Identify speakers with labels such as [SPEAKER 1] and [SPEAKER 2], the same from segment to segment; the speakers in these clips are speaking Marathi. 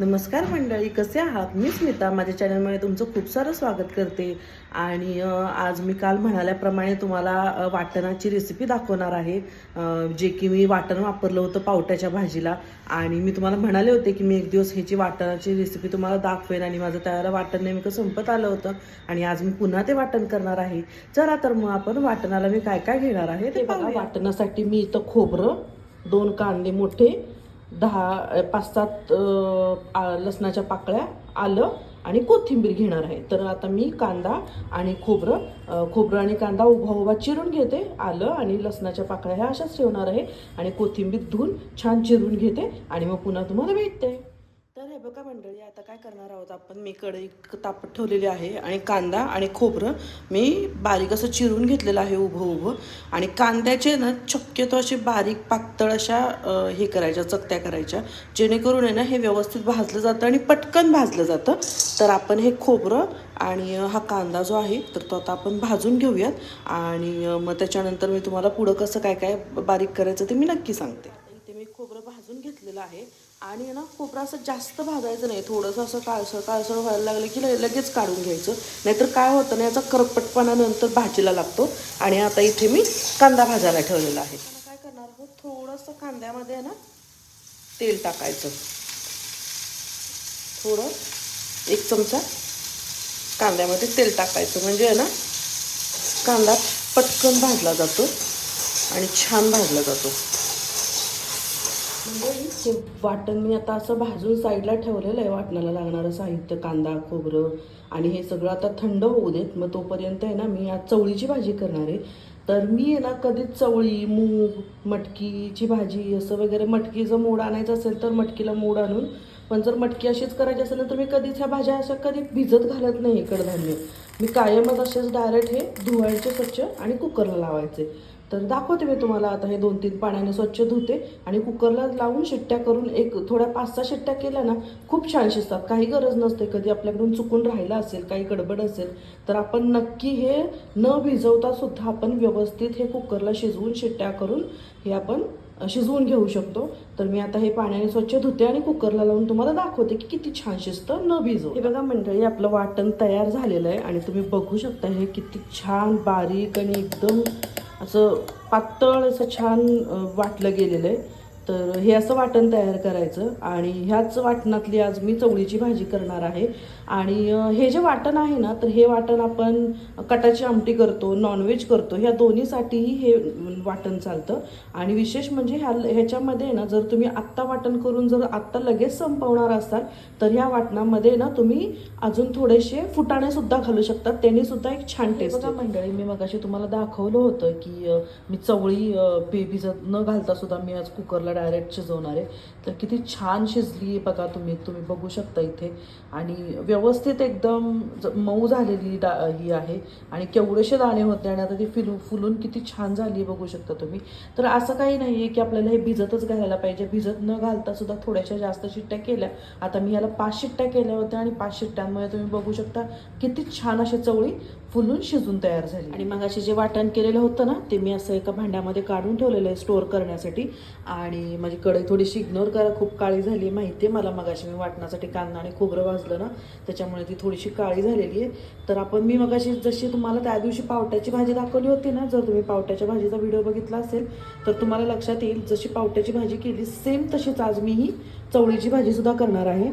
[SPEAKER 1] नमस्कार मंडळी कसे आहात? मी स्मिता. माझ्या चॅनलमध्ये तुमचं खूप सारं स्वागत करते. आणि आज मी काल म्हणाल्याप्रमाणे तुम्हाला वाटणाची रेसिपी दाखवणार आहे. जे की मी वाटण वापरलं होतं पावट्याच्या भाजीला. आणि मी तुम्हाला म्हणाले होते की मी एक दिवस ह्याची वाटणाची रेसिपी तुम्हाला दाखवेन आणि माझं त्यावेळेला वाटण नेमकं संपत आलं होतं. आणि आज मी पुन्हा ते वाटण करणार आहे. चला तर मग आपण वाटणाला मी काय काय घेणार आहे ते बघा वाटणासाठी मी इथं खोबरं दोन कांदे मोठे दहा पाच सात आ- लसणाच्या पाकळ्या आलं आणि कोथिंबीर घेणार आहे. तर आता मी कांदा आणि खोबरं खोबरं आणि कांदा उभा उभा चिरून घेते आलं आणि लसणाच्या पाकळ्या ह्या अशाच ठेवणार आहे आणि कोथिंबीर धुवून छान चिरून घेते आणि मग पुन्हा तुम्हाला भेटते. हे बघा मंडळी आता काय करणार आहोत आपण? मी कढई तापत ठेवलेली आहे आणि कांदा आणि खोबरं मी बारीक असं चिरून घेतलेलं आहे उभं उभं. आणि कांद्याचे ना शक्यतो असे बारीक पातळ अशा हे करायच्या चकत्या करायच्या. जेणेकरून आहे ना हे व्यवस्थित भाजलं जातं आणि पटकन भाजलं जातं. तर आपण हे खोबरं आणि हा कांदा जो आहे तर तो आता आपण भाजून घेऊयात. आणि मग त्याच्यानंतर मी तुम्हाला पुढं कसं काय काय बारीक करायचं ते मी नक्की सांगते इथे मी खोबरं भाजून घेतलेलं आहे आणि ना खोबरं असं जास्त भाजायचं नाही. थोडंसं असं काळसर काळसर व्हायला लागलं की लगेच काढून घ्यायचं. नाहीतर काय होतं ना याचा करपटपणा नंतर भाजीला लागतो. आणि आता इथे मी कांदा भाजायला ठेवलेला आहे. काय करणार आहोत? थोडंसं कांद्यामध्ये ना तेल टाकायचं. थोडं एक चमचा कांद्यामध्ये तेल टाकायचं. म्हणजे आहे ना कांदा पटकन भाजला जातो आणि छान भाजला जातो. म्हणजे हे वाटण मी आता असं भाजून साईडला ठेवलेलं आहे वाटणाला लागणारं साहित्य कांदा खोबरं आणि हे सगळं आता थंड होऊ देत. मग तोपर्यंत आहे ना मी आज चवळीची भाजी करणार आहे. तर मी आहे ना कधीच चवळी मूग मटकीची भाजी असं वगैरे मटकीचं मोड आणायचं असेल तर मटकीला मोड आणून पण जर मटकी अशीच करायची असेल ना तर मी कधीच ह्या भाज्या अशा कधी भिजत घालत नाही कडधान्य मी कायमच असेच डायरेक्ट हे धुवायचे स्वच्छ आणि कुकरला लावायचे. तर दाखवते मी तुम्हाला. आता हे दोन तीन पाण्याने स्वच्छ धुते आणि कुकरला लावून शिट्ट्या करून एक थोड्या पाच सहा शिट्ट्या केल्या ना खूप छान शिजतात. काही गरज नसते. कधी आपल्याकडून चुकून राहिलं असेल काही गडबड असेल तर आपण नक्की हे न भिजवता सुद्धा आपण व्यवस्थित हे कुकरला शिजवून शिट्ट्या करून हे आपण शिजवून घेऊ शकतो. तर मी आता हे पाण्याने स्वच्छ धुते आणि कुकरला लावून तुम्हाला दाखवते की किती छान शिजतं न भिजव हे बघा मंडळी आपलं वाटण तयार झालेलं आहे आणि तुम्ही बघू शकता हे किती छान बारीक आणि एकदम असं पातळ असं छान वाटलं गेलेलं आहे. तर हे असं वाटण तयार करायचं आणि ह्याच वाटणातली आज मी चवळीची भाजी करणार आहे. आणि हे जे वाटण आहे ना तर हे वाटण आपण कटाची आमटी करतो नॉनव्हेज करतो ह्या दोन्हीसाठीही हे वाटण चालतं. आणि विशेष म्हणजे ह्या ह्याच्यामध्ये ना जर तुम्ही आत्ता वाटण करून जर आत्ता लगेच संपवणार असाल तर ह्या वाटणामध्ये ना तुम्ही अजून थोडेसे फुटाणे सुद्धा घालू शकतात. त्यांनी सुद्धा एक छान टेस्ट बघा मंडळी मी मगाशी तुम्हाला दाखवलं होतं की मी चवळी भिजत न घालता सुद्धा मी आज कुकरला डायरेक्ट शिजवणार आहे. तर किती छान शिजली आहे बघा तुम्ही तुम्ही बघू शकता इथे. आणि व्यवस्थित एकदम मऊ झालेली डा ही आहे. आणि केवढेसे दाणे होते आणि आता ती फिलू फुलून किती छान झाली आहे बघू शकता तुम्ही. तर असं काही नाही आहे की आपल्याला हे भिजतच घालायला पाहिजे. भिजत न घालता सुद्धा थोड्याशा जास्त शिट्ट्या केल्या. आता मी याला पाच शिट्ट्या केल्या होत्या आणि पाच शिट्ट्यांमुळे तुम्ही बघू शकता किती छान अशी चवळी फुलून शिजून तयार झाली आणि मग असे जे वाटण केलेलं होतं ना ते मी असं एका भांड्यामध्ये काढून ठेवलेलं आहे स्टोअर करण्यासाठी. आणि माझी कढई थोडीशी इग्नोर करा खूप काळी झाली माहिती आहे मला मगाशी. मी वाटण्यासाठी कांदा आणि खोबरं भाजलं ना त्याच्यामुळे ती थोडीशी काळी झालेली आहे. तर आपण मी मगाशी जशी तुम्हाला त्या दिवशी पावट्याची भाजी दाखवली होती ना जर तुम्ही पावट्याच्या भाजीचा व्हिडिओ बघितला असेल तर तुम्हाला लक्षात येईल जशी पावट्याची भाजी केली सेम तशीच आज मी ही चवळीची भाजीसुद्धा करणार आहे.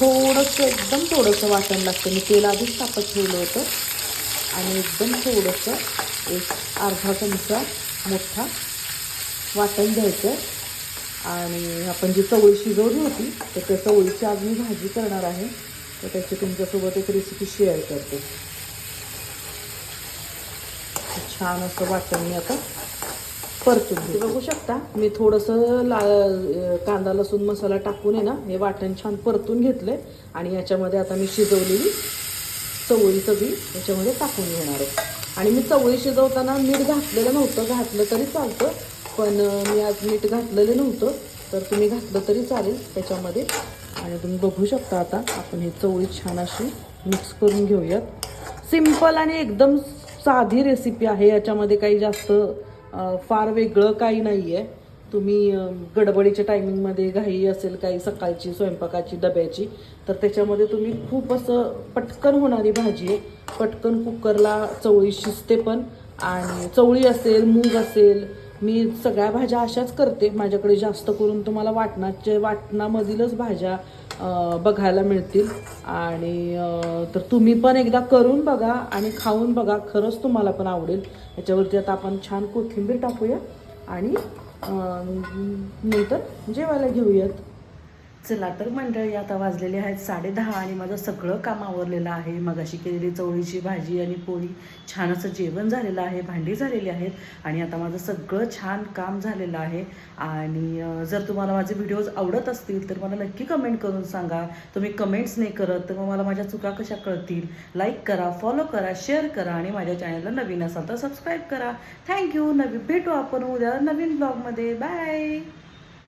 [SPEAKER 1] थोडंसं एकदम थोडंसं वाटण लागतं. मी तेल आधीच तापत ठेवलं होतं. आणि एकदम थोडंसं एक अर्धा चमचा मोठा वाटण घ्यायचं. आणि आपण जी चवळी शिजवली होती तर त्या चवळीची आज मी भाजी करणार आहे. तर त्याची तुमच्यासोबत एक रेसिपी शेअर करते. छान असं वाटण मी आता परतून घेते. बघू शकता मी थोडंसं ला कांदा लसूण मसाला टाकून आहे ना हे वाटण छान परतून घेतलं आहे आणि याच्यामध्ये आता मी शिजवलेली चवळीचं बी याच्यामध्ये टाकून घेणार आहे. आणि मी चवळी शिजवताना मीठ घातलेलं नव्हतं घातलं तरी चालतं. पण मी आज मीठ घातलेलं नव्हतं तर तुम्ही घातलं तरी चालेल त्याच्यामध्ये. आणि तुम्ही बघू शकता आता आपण ही चवळी छान अशी मिक्स करून घेऊयात. सिंपल आणि एकदम साधी रेसिपी आहे याच्यामध्ये काही जास्त फार वेगळं काही नाही आहे तुम्ही गडबडीच्या टायमिंगमध्ये घाई असेल काही सकाळची स्वयंपाकाची डब्याची तर त्याच्यामध्ये तुम्ही खूप असं पटकन होणारी भाजी आहे. पटकन कुकरला चवळी शिजते पण आणि चवळी असेल मूग असेल मी सगळ्या भाज्या अशाच करते. माझ्याकडे जास्त करून तुम्हाला वाटणाचे वाटणामधीलच भाज्या बघायला मिळतील. आणि तर तुम्ही पण एकदा करून बघा आणि खाऊन बघा. खरंच तुम्हाला पण आवडेल. याच्यावरती आता आपण छान कोथिंबीर टाकूया आणि नंतर जेवायला घेऊयात. चला तर मंडळी आता वाजलेले आहेत साडेदहा आणि माझं सगळं काम आवरलेलं आहे. मगाशी केलेली चवळीची भाजी आणि पोळी छान असं जेवण झालेलं आहे भांडी झालेली आहेत आणि आता माझं सगळं छान काम झालेलं आहे. आणि जर तुम्हाला माझे व्हिडिओज आवडत असतील तर मला नक्की कमेंट करून सांगा. तुम्ही कमेंट्स नाही करत तर मग मला माझ्या चुका कशा कळतील? लाईक करा फॉलो करा शेअर करा आणि माझ्या चॅनलला नवीन असाल तर सबस्क्राईब करा. थँक्यू नवी भेटू आपण उद्या नवीन ब्लॉगमध्ये बाय